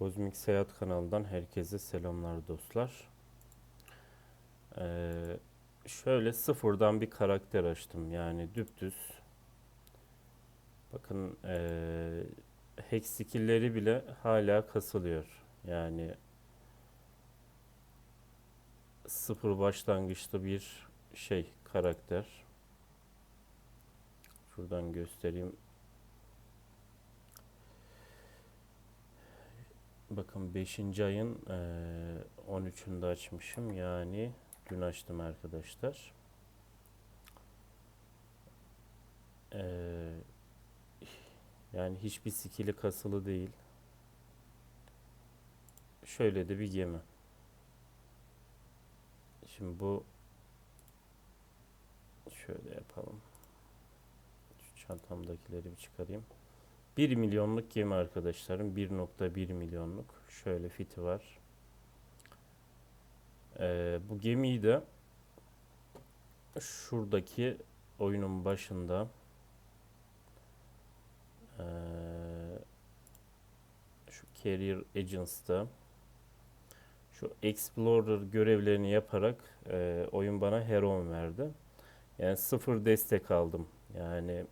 Kozmik Seyahat kanalından herkese selamlar dostlar. Ee, şöyle sıfırdan bir karakter açtım. Yani düptüz. Bakın ee, hack bile hala kasılıyor. Yani sıfır başlangıçlı bir şey karakter. Şuradan göstereyim. Bakın 5. ayın eee 13'ünde açmışım. Yani dün açtım arkadaşlar. Eee, yani hiçbir skill'i kasılı değil. Şöyle de bir gemi. Şimdi bu şöyle yapalım. Şu çantamdakileri bir çıkarayım. 1 milyonluk gemi arkadaşlarım. 1.1 milyonluk. Şöyle fiti var. Ee, bu gemiyi de şuradaki oyunun başında ee, şu Carrier Agents'ta şu Explorer görevlerini yaparak ee, oyun bana Heron verdi. Yani sıfır destek aldım. Yani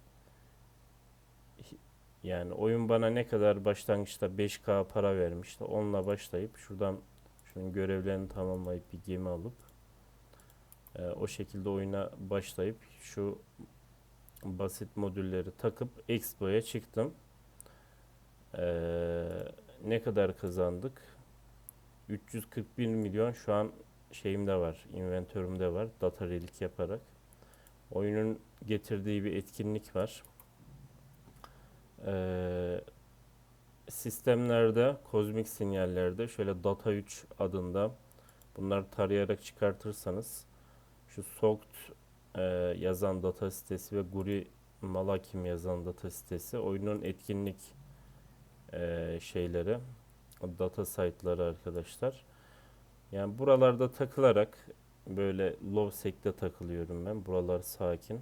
yani oyun bana ne kadar başlangıçta 5K para vermişti. Onunla başlayıp şuradan şunun görevlerini tamamlayıp bir gemi alıp e, o şekilde oyuna başlayıp şu basit modülleri takıp Expo'ya çıktım. E, ne kadar kazandık? 341 milyon şu an şeyimde var, inventörümde var. Data relik yaparak. Oyunun getirdiği bir etkinlik var. Ee, sistemlerde, kozmik sinyallerde şöyle Data 3 adında bunları tarayarak çıkartırsanız şu SOCT e, yazan data sitesi ve Guri Malakim yazan data sitesi oyunun etkinlik e, şeyleri data site'ları arkadaşlar. Yani buralarda takılarak böyle low sec'te takılıyorum ben. Buralar sakin.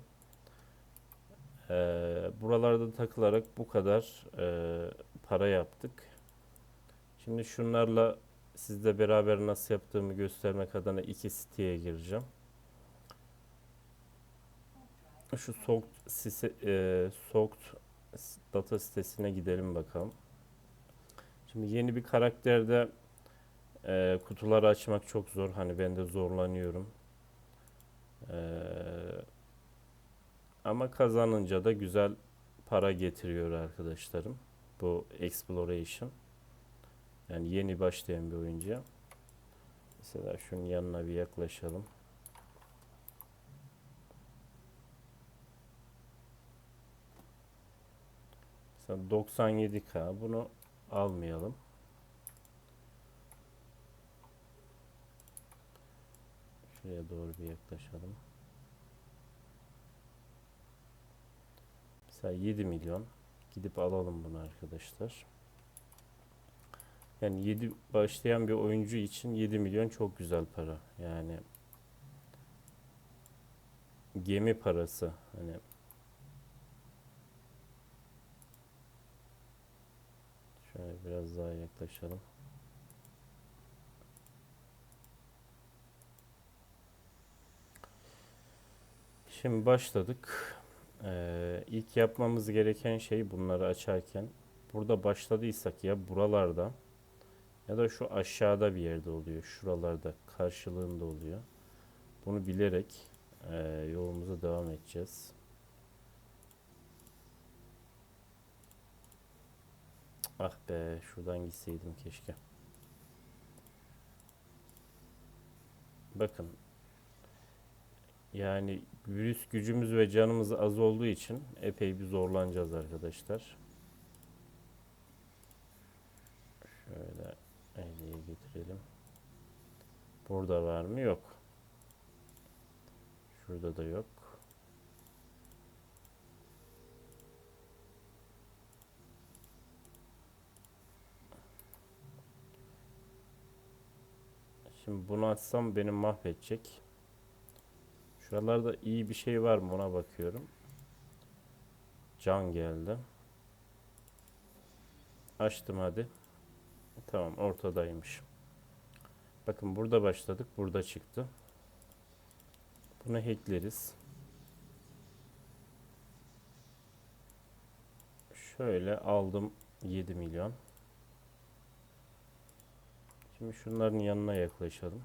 Ee, buralarda takılarak bu kadar e, para yaptık. Şimdi şunlarla sizle beraber nasıl yaptığımı göstermek adına iki siteye gireceğim. Şu soğuk e, soğuk data sitesine gidelim bakalım. Şimdi yeni bir karakterde e, kutuları açmak çok zor. Hani ben de zorlanıyorum. Eee ama kazanınca da güzel para getiriyor arkadaşlarım. Bu Exploration. Yani yeni başlayan bir oyuncuya. Mesela şunun yanına bir yaklaşalım. Mesela 97k bunu almayalım. Şuraya doğru bir yaklaşalım. Mesela 7 milyon gidip alalım bunu arkadaşlar. Yani 7 başlayan bir oyuncu için 7 milyon çok güzel para. Yani gemi parası hani şöyle biraz daha yaklaşalım. Şimdi başladık. Ee, ilk yapmamız gereken şey bunları açarken burada başladıysak ya buralarda ya da şu aşağıda bir yerde oluyor. Şuralarda karşılığında oluyor. Bunu bilerek e, yolumuza devam edeceğiz. Ah be şuradan gitseydim keşke. Bakın yani virüs gücümüz ve canımız az olduğu için epey bir zorlanacağız arkadaşlar. Şöyle 50'ye getirelim. Burada var mı? Yok. Şurada da yok. Şimdi bunu açsam beni mahvedecek. Şuralarda iyi bir şey var mı ona bakıyorum. Can geldi. Açtım hadi. Tamam ortadaymış. Bakın burada başladık. Burada çıktı. Bunu hackleriz. Şöyle aldım 7 milyon. Şimdi şunların yanına yaklaşalım.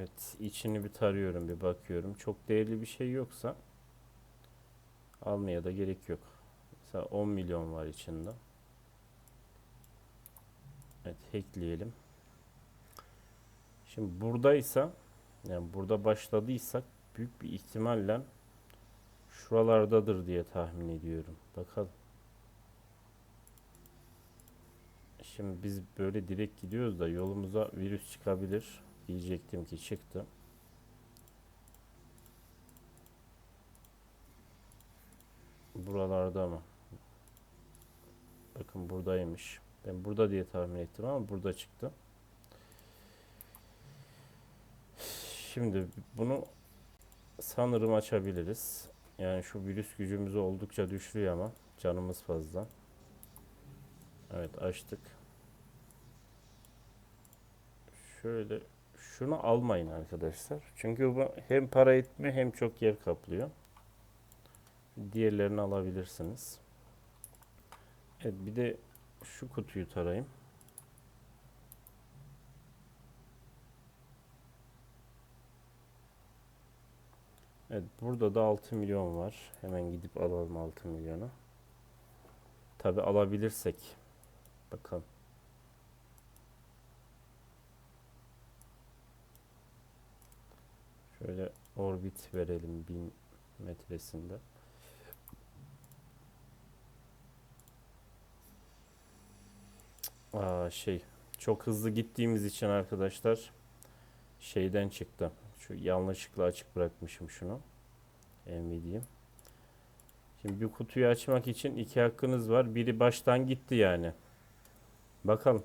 Evet, içini bir tarıyorum, bir bakıyorum. Çok değerli bir şey yoksa almaya da gerek yok. Mesela 10 milyon var içinde. Evet, hackleyelim. Şimdi buradaysa, yani burada başladıysak büyük bir ihtimalle şuralardadır diye tahmin ediyorum. Bakalım. Şimdi biz böyle direkt gidiyoruz da yolumuza virüs çıkabilir. Diyecektim ki çıktı. Buralarda mı? Bakın buradaymış. Ben burada diye tahmin ettim ama burada çıktı. Şimdi bunu sanırım açabiliriz. Yani şu virüs gücümüz oldukça düşürüyor ama canımız fazla. Evet açtık. Şöyle şunu almayın arkadaşlar. Çünkü bu hem para etmiyor hem çok yer kaplıyor. Diğerlerini alabilirsiniz. Evet bir de şu kutuyu tarayayım. Evet burada da 6 milyon var. Hemen gidip alalım 6 milyonu. Tabi alabilirsek. Bakalım. Şöyle orbit verelim 1000 metresinde. Aa, şey çok hızlı gittiğimiz için arkadaşlar şeyden çıktı. Şu yanlışlıkla açık bırakmışım şunu. Nvidia. Şimdi bir kutuyu açmak için iki hakkınız var. Biri baştan gitti yani. Bakalım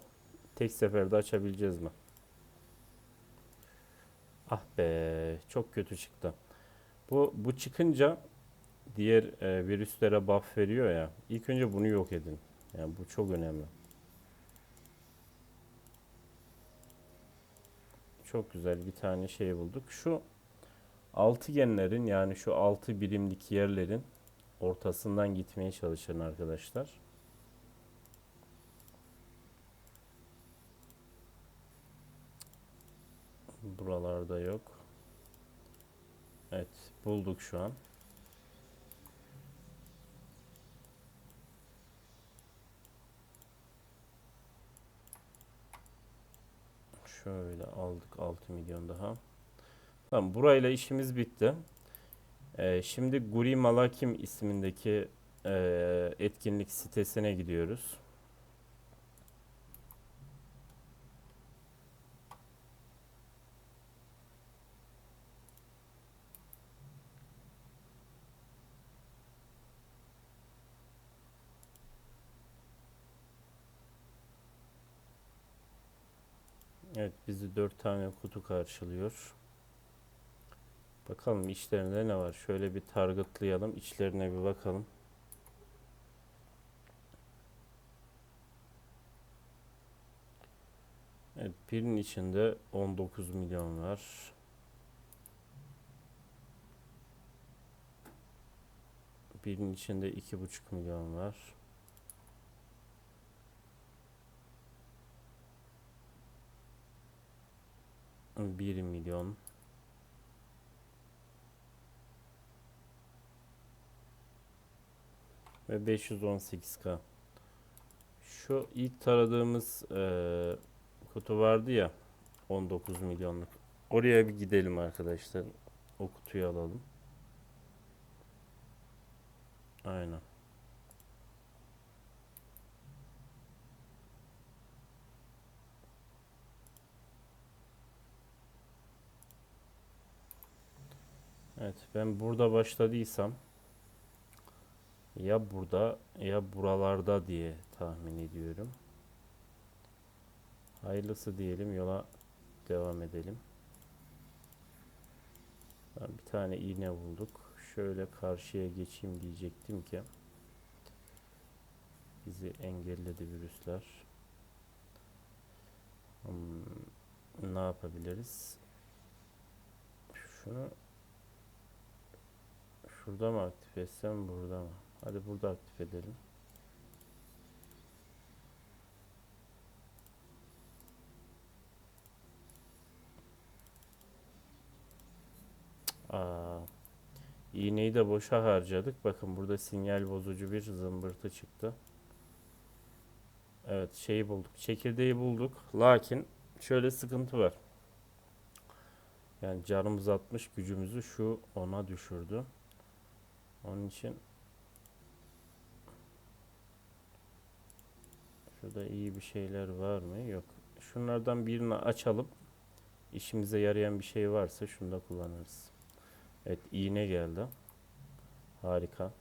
tek seferde açabileceğiz mi? Ah be, çok kötü çıktı. Bu bu çıkınca diğer e, virüslere buff veriyor ya. İlk önce bunu yok edin. Yani bu çok önemli. Çok güzel bir tane şey bulduk. Şu altıgenlerin yani şu altı birimlik yerlerin ortasından gitmeye çalışın arkadaşlar. Buralarda yok. Evet, bulduk şu an. Şöyle aldık 6 milyon daha. Tamam, burayla işimiz bitti. Ee, şimdi Guri Malakim ismindeki e, etkinlik sitesine gidiyoruz. Evet bizi dört tane kutu karşılıyor. Bakalım içlerinde ne var? Şöyle bir targetlayalım. İçlerine bir bakalım. Evet birinin içinde 19 milyon var. Birinin içinde 2,5 milyon var. 1 milyon ve 518k. Şu ilk taradığımız e, kutu vardı ya 19 milyonluk. Oraya bir gidelim arkadaşlar. O kutuyu alalım. Aynen. Evet ben burada başladıysam Ya burada ya buralarda diye tahmin ediyorum. Hayırlısı diyelim yola devam edelim. Ben bir tane iğne bulduk. Şöyle karşıya geçeyim diyecektim ki bizi engelledi virüsler. Hmm, ne yapabiliriz? Şunu şurada mı aktif etsem burada mı? Hadi burada aktif edelim. Aa, iğneyi de boşa harcadık. Bakın burada sinyal bozucu bir zımbırtı çıktı. Evet şeyi bulduk. Çekirdeği bulduk. Lakin şöyle sıkıntı var. Yani canımız 60 gücümüzü şu ona düşürdü. Onun için şurada iyi bir şeyler var mı? Yok. Şunlardan birini açalım. İşimize yarayan bir şey varsa şunu da kullanırız. Evet iğne geldi. Harika.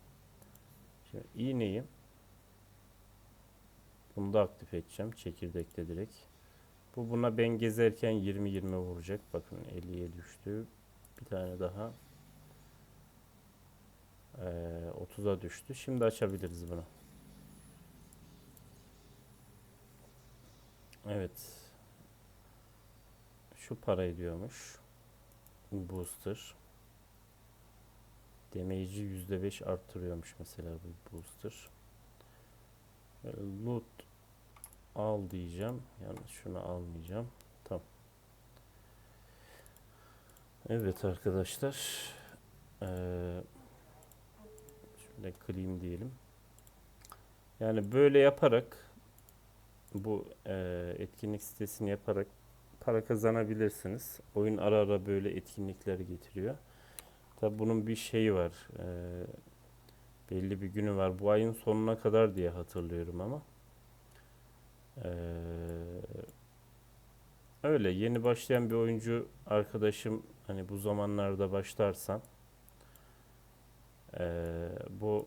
Şimdi iğneyi bunu da aktif edeceğim. Çekirdekte direkt. Bu buna ben gezerken 20-20 vuracak. Bakın 50'ye düştü. Bir tane daha. Ee, 30'a düştü. Şimdi açabiliriz bunu. Evet. Şu para ediyormuş. Booster. Damage'i %5 arttırıyormuş mesela bu booster. Böyle loot al diyeceğim. Yalnız şunu almayacağım. Tamam. Evet arkadaşlar. Ee, şöyle clean diyelim. Yani böyle yaparak bu e, etkinlik sitesini yaparak para kazanabilirsiniz. Oyun ara ara böyle etkinlikler getiriyor. Tabi bunun bir şeyi var. E, belli bir günü var. Bu ayın sonuna kadar diye hatırlıyorum ama. Ee, öyle yeni başlayan bir oyuncu arkadaşım hani bu zamanlarda başlarsan ee, bu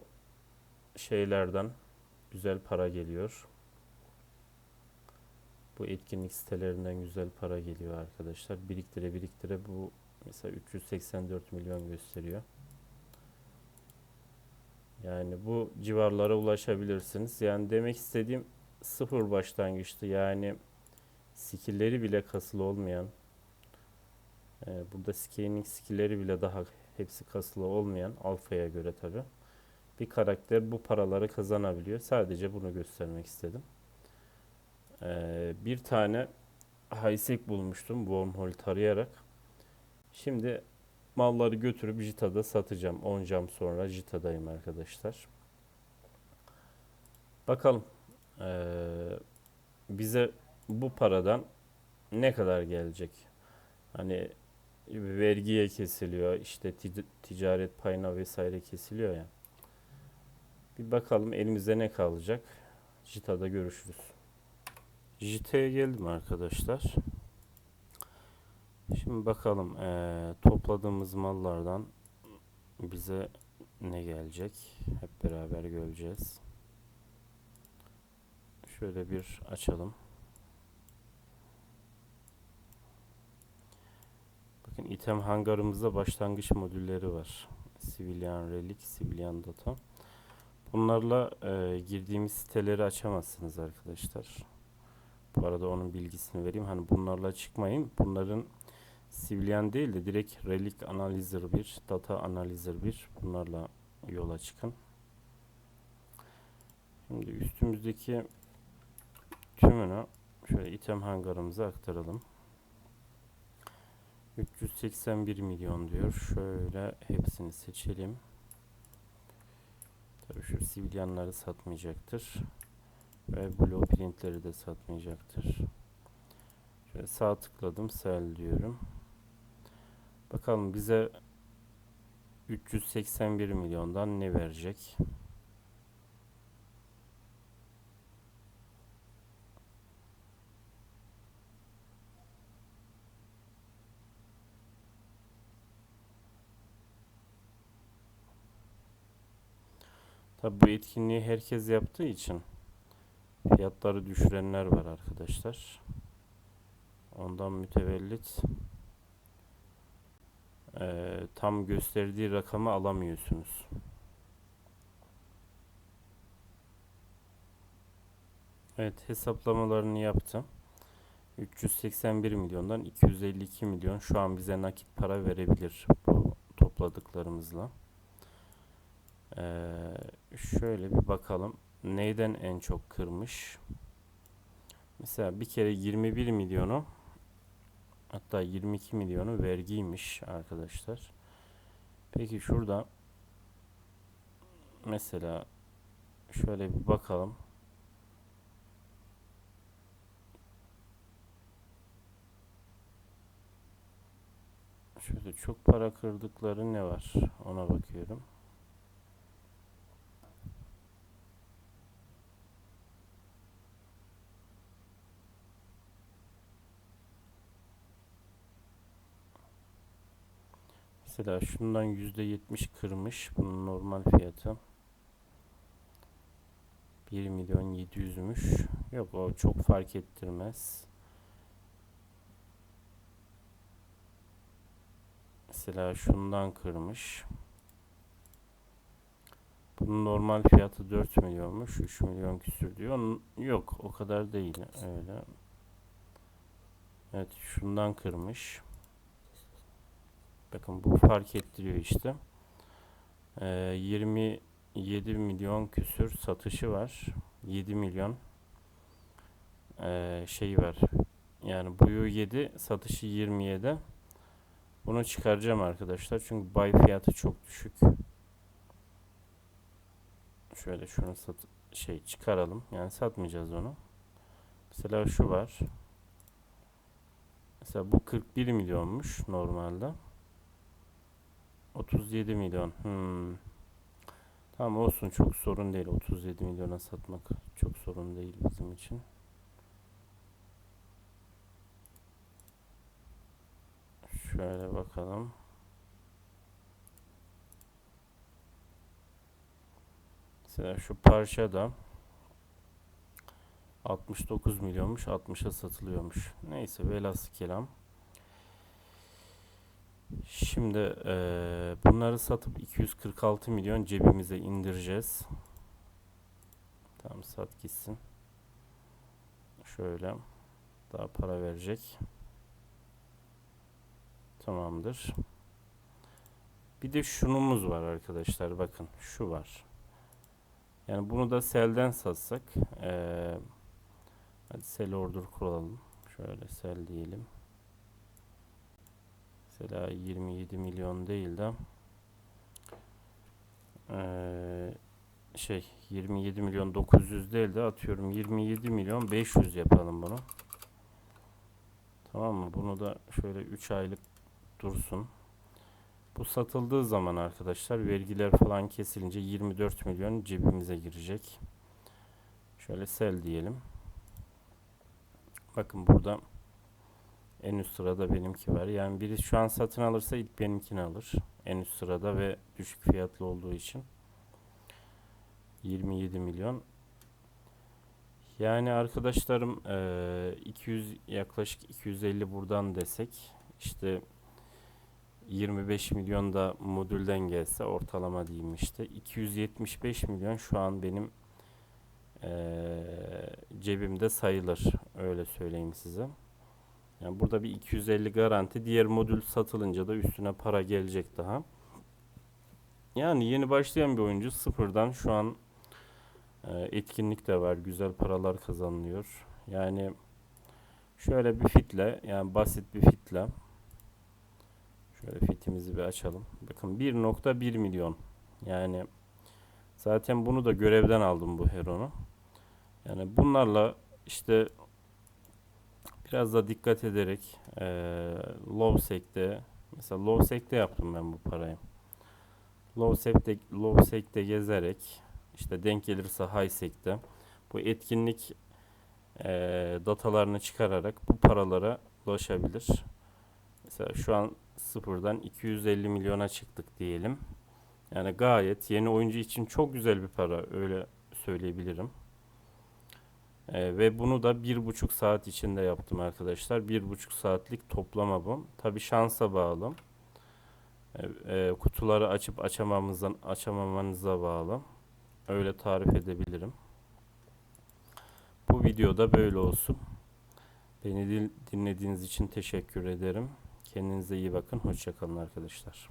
şeylerden güzel para geliyor. Bu etkinlik sitelerinden güzel para geliyor arkadaşlar. Biriktire biriktire bu mesela 384 milyon gösteriyor. Yani bu civarlara ulaşabilirsiniz. Yani demek istediğim sıfır başlangıçtı. Yani skill'leri bile kasılı olmayan e, burada scaling skill'leri bile daha hepsi kasılı olmayan alfaya göre tabi bir karakter bu paraları kazanabiliyor. Sadece bunu göstermek istedim. E, bir tane Haysek bulmuştum wormhole tarayarak. Şimdi malları götürüp Jita'da satacağım. 10 cam sonra Jita'dayım arkadaşlar. Bakalım ee, bize bu paradan ne kadar gelecek? Hani vergiye kesiliyor, işte ticaret payına vesaire kesiliyor ya. Bir bakalım elimizde ne kalacak? Jita'da görüşürüz. Jita'ya geldim arkadaşlar. Şimdi bakalım ee, topladığımız mallardan bize ne gelecek? Hep beraber göreceğiz. Şöyle bir açalım. Bakın item hangarımızda başlangıç modülleri var. Civilian Relic, Civilian Data. Bunlarla e, girdiğimiz siteleri açamazsınız arkadaşlar. Bu arada onun bilgisini vereyim. Hani bunlarla çıkmayın. Bunların Civilian değil de direkt Relic Analyzer 1, Data Analyzer 1 bunlarla yola çıkın. Şimdi üstümüzdeki tümünü şöyle item hangarımıza aktaralım. 381 milyon diyor. Şöyle hepsini seçelim. Tabii şu sivilyanları satmayacaktır. Ve blueprintleri de satmayacaktır. Şöyle sağ tıkladım. Sell diyorum. Bakalım bize 381 milyondan ne verecek? Tabi bu etkinliği herkes yaptığı için fiyatları düşürenler var arkadaşlar. Ondan mütevellit eee, tam gösterdiği rakamı alamıyorsunuz. Evet hesaplamalarını yaptım. 381 milyondan 252 milyon şu an bize nakit para verebilir bu topladıklarımızla. Ee, şöyle bir bakalım. Neyden en çok kırmış? Mesela bir kere 21 milyonu hatta 22 milyonu vergiymiş arkadaşlar. Peki şurada mesela şöyle bir bakalım. Şöyle çok para kırdıkları ne var? Ona bakıyorum. Mesela şundan %70 kırmış. Bunun normal fiyatı 1 milyon 700'müş. Yok o çok fark ettirmez. Mesela şundan kırmış. Bunun normal fiyatı 4 milyonmuş. 3 milyon küsür diyor. Yok o kadar değil öyle. Evet şundan kırmış. Bakın bu fark ettiriyor işte. Ee, 27 milyon küsür satışı var. 7 milyon ee, şey var. Yani buyu 7, satışı 27. Bunu çıkaracağım arkadaşlar. Çünkü buy fiyatı çok düşük. Şöyle şunu sat şey çıkaralım. Yani satmayacağız onu. Mesela şu var. Mesela bu 41 milyonmuş normalde. 37 milyon. Hmm. Tamam olsun çok sorun değil. 37 milyona satmak çok sorun değil bizim için. Şöyle bakalım. Mesela şu parça da 69 milyonmuş. 60'a satılıyormuş. Neyse velhasıl kelam. Şimdi eee, bunları satıp 246 milyon cebimize indireceğiz. Tamam sat gitsin. Şöyle daha para verecek. Tamamdır. Bir de şunumuz var arkadaşlar. Bakın şu var. Yani bunu da selden satsak eee hadi sell order kuralım. Şöyle sell diyelim. Mesela 27 milyon değil de eee, şey 27 milyon 900 değil de atıyorum 27 milyon 500 yapalım bunu. Tamam mı? Bunu da şöyle 3 aylık dursun. Bu satıldığı zaman arkadaşlar vergiler falan kesilince 24 milyon cebimize girecek. Şöyle sell diyelim. Bakın burada en üst sırada benimki var. Yani biri şu an satın alırsa ilk benimkini alır. En üst sırada ve düşük fiyatlı olduğu için. 27 milyon. Yani arkadaşlarım eee, 200 yaklaşık 250 buradan desek işte 25 milyon da modülden gelse ortalama diyeyim işte 275 milyon şu an benim cebimde sayılır öyle söyleyeyim size. Yani burada bir 250 garanti diğer modül satılınca da üstüne para gelecek daha. Yani yeni başlayan bir oyuncu sıfırdan şu an eee, etkinlik de var güzel paralar kazanılıyor. Yani şöyle bir fitle yani basit bir fitle Şöyle fitimizi bir açalım. Bakın 1.1 milyon. Yani zaten bunu da görevden aldım bu Heron'u. Yani bunlarla işte biraz da dikkat ederek eee low sec'te mesela low sec'te yaptım ben bu parayı. Low sec'te low sec'te gezerek işte denk gelirse high sec'te bu etkinlik eee, datalarını çıkararak bu paralara ulaşabilir. Mesela şu an sıfırdan 250 milyona çıktık diyelim. Yani gayet yeni oyuncu için çok güzel bir para öyle söyleyebilirim. Ee, ve bunu da bir buçuk saat içinde yaptım arkadaşlar. Bir buçuk saatlik toplama bu. Tabi şansa bağlı. Ee, e, kutuları açıp açamamızdan açamamanıza bağlı. Öyle tarif edebilirim. Bu videoda böyle olsun. Beni din- dinlediğiniz için teşekkür ederim. Kendinize iyi bakın. Hoşçakalın arkadaşlar.